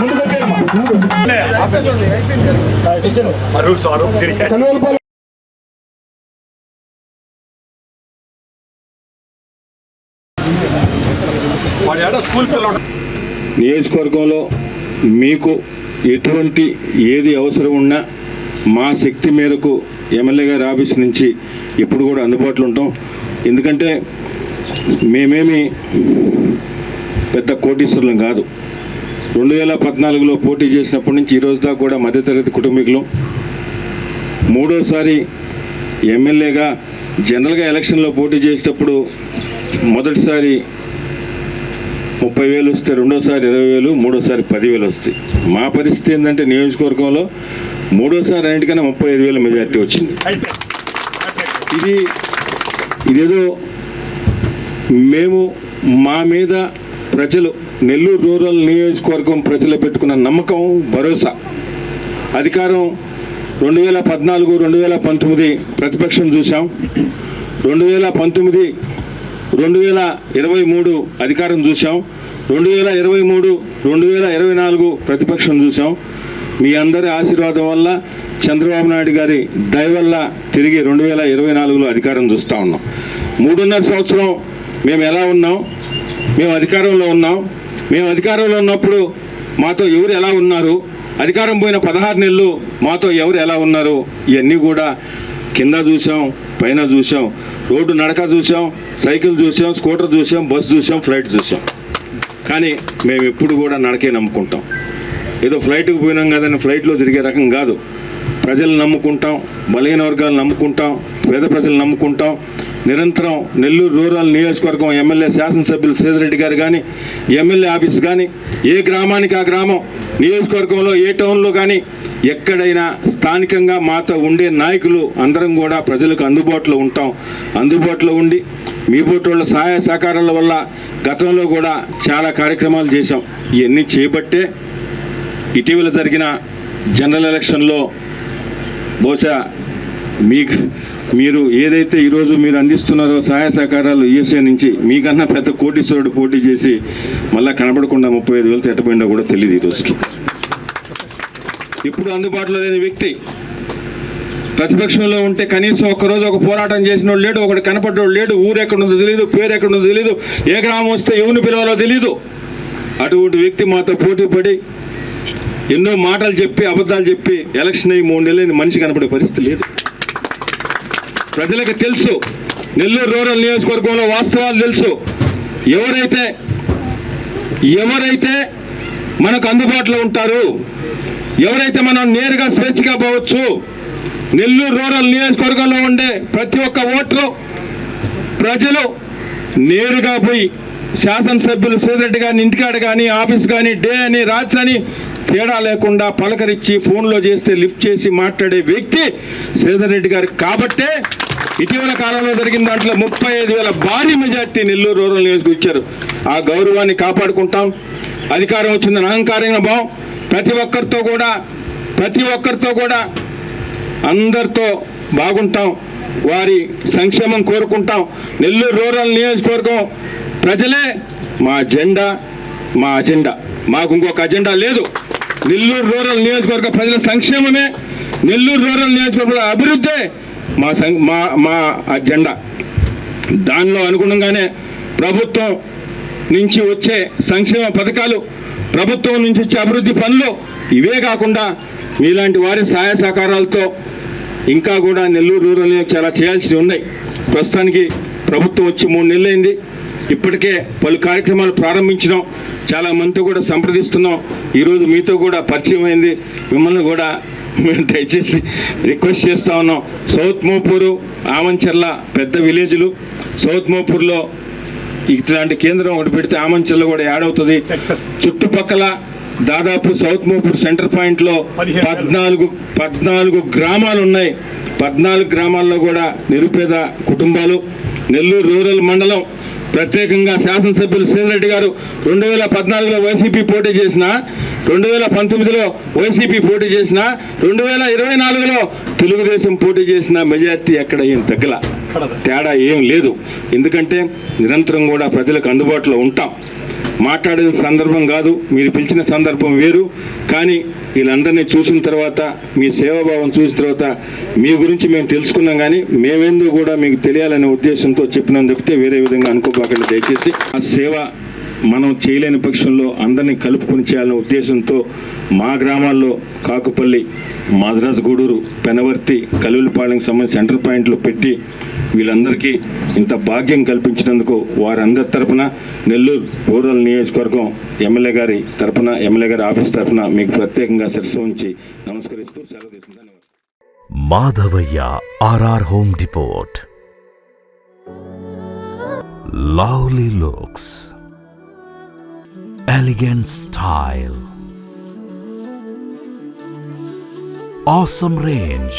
ముందుకు సారు తిరిగి నియోజకవర్గంలో మీకు ఎటువంటి ఏది అవసరం ఉన్నా మా శక్తి మేరకు ఎమ్మెల్యే గారి ఆఫీస్ నుంచి ఎప్పుడు కూడా అందుబాటులో ఉంటాం. ఎందుకంటే మేమేమి పెద్ద కోటీశ్వరులం కాదు. రెండు వేల పద్నాలుగులో పోటీ చేసినప్పటి నుంచి ఈరోజు దాకా కూడా మధ్యతరగతి కుటుంబీకులు మూడోసారి ఎమ్మెల్యేగా జనరల్గా ఎలక్షన్లో పోటీ చేసేటప్పుడు మొదటిసారి ముప్పై వేలు వస్తే రెండోసారి ఇరవై వేలు మూడోసారి పదివేలు వస్తాయి. మా పరిస్థితి ఏంటంటే నియోజకవర్గంలో మూడోసారి అన్నిటికన్నా ముప్పై ఐదు వేల మెజార్టీ వచ్చింది. ఇది ఇదేదో మేము మా మీద ప్రజలు నెల్లూరు రూరల్ నియోజకవర్గం ప్రజలు పెట్టుకున్న నమ్మకం భరోసా. అధికారం రెండు వేల పద్నాలుగు రెండు వేల పంతొమ్మిది ప్రతిపక్షం చూసాం రెండు వేల పంతొమ్మిది రెండు వేల ఇరవై మూడు అధికారం చూసాం రెండు వేల ఇరవై మూడు రెండు వేల ఇరవై నాలుగు ప్రతిపక్షం చూసాం మీ అందరి ఆశీర్వాదం వల్ల చంద్రబాబు నాయుడు గారి దయ వల్ల తిరిగి రెండు వేల ఇరవై నాలుగులో అధికారం చూస్తూ ఉన్నాం. మూడున్నర సంవత్సరం మేము ఎలా ఉన్నాం? మేము అధికారంలో ఉన్నాం. మేము అధికారంలో ఉన్నప్పుడు మాతో ఎవరు ఎలా ఉన్నారు? అధికారం పోయిన పదహారు నెలలు మాతో ఎవరు ఎలా ఉన్నారు? ఇవన్నీ కూడా కింద చూసాం పైన చూసాం రోడ్డు నడక చూసాం సైకిల్ చూసాం స్కూటర్ చూసాం బస్సు చూసాం ఫ్లైట్ చూసాం. కానీ మేము ఎప్పుడు కూడా నడకే నమ్ముకుంటాం. ఏదో ఫ్లైట్కి పోయినాం కదని ఫ్లైట్లో తిరిగే రకం కాదు. ప్రజలు నమ్ముకుంటాం బలహీన వర్గాలు నమ్ముకుంటాం పేద ప్రజలు నమ్ముకుంటాం. నిరంతరం నెల్లూరు రూరల్ నియోజకవర్గం ఎమ్మెల్యే శాసనసభ్యులు సేదిరెడ్డి గారు కానీ ఎమ్మెల్యే ఆఫీస్ కానీ ఏ గ్రామానికి ఆ గ్రామం నియోజకవర్గంలో ఏ టౌన్లో కానీ ఎక్కడైనా స్థానికంగా మాతో ఉండే నాయకులు అందరం కూడా ప్రజలకు అందుబాటులో ఉంటాం. అందుబాటులో ఉండి మీ బోటోళ్ళ సహాయ సహకారాల వల్ల గతంలో కూడా చాలా కార్యక్రమాలు చేశాం. ఇవన్నీ చేపట్టే ఇటీవల జరిగిన జనరల్ ఎలక్షన్లో బహుశా మీకు మీరు ఏదైతే ఈరోజు మీరు అందిస్తున్నారో సహాయ సహకారాలు ఈఎస్ఐ నుంచి మీకన్నా పెద్ద కోటీశ్వరుడు పోటీ చేసి మళ్ళీ కనపడకుండా ముప్పై ఐదు వేలు ఎట్టపోయిందో కూడా తెలియదు ఈరోజుకి ఇప్పుడు అందుబాటులో లేని వ్యక్తి ప్రతిపక్షంలో ఉంటే కనీసం ఒకరోజు ఒక పోరాటం చేసిన లేడు ఒకటి కనపడ్డోడు లేడు ఊరు ఎక్కడుందో తెలియదు పేరు ఎక్కడుందో తెలియదు ఏ గ్రామం వస్తే ఎవరిని పిలవాలో తెలియదు అటువంటి వ్యక్తి మాతో పోటీ పడి ఎన్నో మాటలు చెప్పి అబద్ధాలు చెప్పి ఎలక్షన్ అయ్యి మూడు నెలలు మనిషి కనపడే పరిస్థితి లేదు. ప్రజలకు తెలుసు. నెల్లూరు రూరల్ నియోజకవర్గంలో వాస్తవాలు తెలుసు. ఎవరైతే ఎవరైతే మనకు అందుబాటులో ఉంటారు ఎవరైతే మనం నేరుగా స్వేచ్ఛగా పోవచ్చు నెల్లూరు రూరల్ నియోజకవర్గంలో ఉండే ప్రతి ఒక్క ఓటరు ప్రజలు నేరుగా పోయి శాసనసభ్యులు సీదరెడ్డి గారిని ఇంటికాడ కానీ ఆఫీస్ కానీ డే అని రాత్రి అని తేడా లేకుండా పలకరించి ఫోన్లో చేస్తే లిఫ్ట్ చేసి మాట్లాడే వ్యక్తి సేదరెడ్డి గారు కాబట్టే ఇటీవల కాలంలో జరిగిన దాంట్లో ముప్పై ఐదు వేల భారీ మెజార్టీ నెల్లూరు రూరల్ నియోజకవర్గం ఇచ్చారు. ఆ గౌరవాన్ని కాపాడుకుంటాం. అధికారం వచ్చిందని అహంకారంగా భావం. ప్రతి ఒక్కరితో కూడా ప్రతి ఒక్కరితో కూడా అందరితో బాగుంటాం. వారి సంక్షేమం కోరుకుంటాం. నెల్లూరు రూరల్ నియోజకవర్గం ప్రజలే మా జెండా మా అజెండా. మాకు ఇంకొక అజెండా లేదు. నెల్లూరు రూరల్ నియోజకవర్గ ప్రజల సంక్షేమమే నెల్లూరు రూరల్ నియోజకవర్గ అభివృద్ధే మా సం మా మా అజెండా. దానిలో అనుగుణంగానే ప్రభుత్వం నుంచి వచ్చే సంక్షేమ పథకాలు ప్రభుత్వం నుంచి వచ్చే అభివృద్ధి పనులు ఇవే కాకుండా మీలాంటి వారి సహాయ సహకారాలతో ఇంకా కూడా నెల్లూరు రూరల్ నియోజక చాలా చేయాల్సి ఉన్నాయి. ప్రస్తుతానికి ప్రభుత్వం వచ్చి మూడు నెలలైంది. ఇప్పటికే పలు కార్యక్రమాలు ప్రారంభించినాం. చాలా మందితో కూడా సంప్రదిస్తున్నాం. ఈరోజు మీతో కూడా పరిచయం అయింది. మిమ్మల్ని కూడా మేము దయచేసి రిక్వెస్ట్ చేస్తా ఉన్నాం. సౌత్ మోపూరు ఆమంచర్ల పెద్ద విలేజ్లు. సౌత్ మోపూర్లో ఇట్లాంటి కేంద్రం ఒకటి పెడితే ఆమంచర్లో కూడా యాడ్ అవుతుంది. చుట్టుపక్కల దాదాపు సౌత్ మోపూర్ సెంటర్ పాయింట్లో పదిహేను పద్నాలుగు పద్నాలుగు గ్రామాలు ఉన్నాయి. పద్నాలుగు గ్రామాల్లో కూడా నిరుపేద కుటుంబాలు. నెల్లూరు రూరల్ మండలం ప్రత్యేకంగా శాసనసభ్యులు సీనిరెడ్డి గారు రెండు వేల పద్నాలుగులో వైసీపీ పోటీ చేసిన రెండు వేల పంతొమ్మిదిలో వైసీపీ పోటీ చేసిన రెండు వేల ఇరవై నాలుగులో తెలుగుదేశం పోటీ చేసిన మెజార్టీ ఎక్కడ ఏం తగ్గల? తేడా ఏం లేదు. ఎందుకంటే నిరంతరం కూడా ప్రజలకు అందుబాటులో ఉంటాం. మాట్లాడిన సందర్భం కాదు మీరు పిలిచిన సందర్భం వేరు. కానీ వీళ్ళందరినీ చూసిన తర్వాత మీ సేవాభావం చూసిన తర్వాత మీ గురించి మేము తెలుసుకున్నాం కానీ మేమేందో కూడా మీకు తెలియాలనే ఉద్దేశంతో చెప్పినాం చెప్తే వేరే విధంగా అనుకోబాకండి దయచేసి ఆ సేవ మనం చేయలేని పక్షంలో అందరినీ కలుపుకొని చేయాలనే ఉద్దేశంతో మా గ్రామాల్లో కాకుపల్లి మాద్రాస్ గూడూరు పెనవర్తి కలువులపాలెం సంబంధించి సెంటర్ పాయింట్లు పెట్టి వీళ్ళందరికీ ఇంత భాగ్యం కల్పించినందుకు వారందరి తరపున నెల్లూరు రూరల్ నియోజకవర్గం ఎమ్మెల్యే గారి తరపున ఎమ్మెల్యే గారి ఆఫీస్ తరపున మీకు ప్రత్యేకంగా శిరస ఉంచి నమస్కరిస్తూ సెలవు తీసుకుంటాను Madhavaiah RR home depot lovely looks. Elegant style. awesome range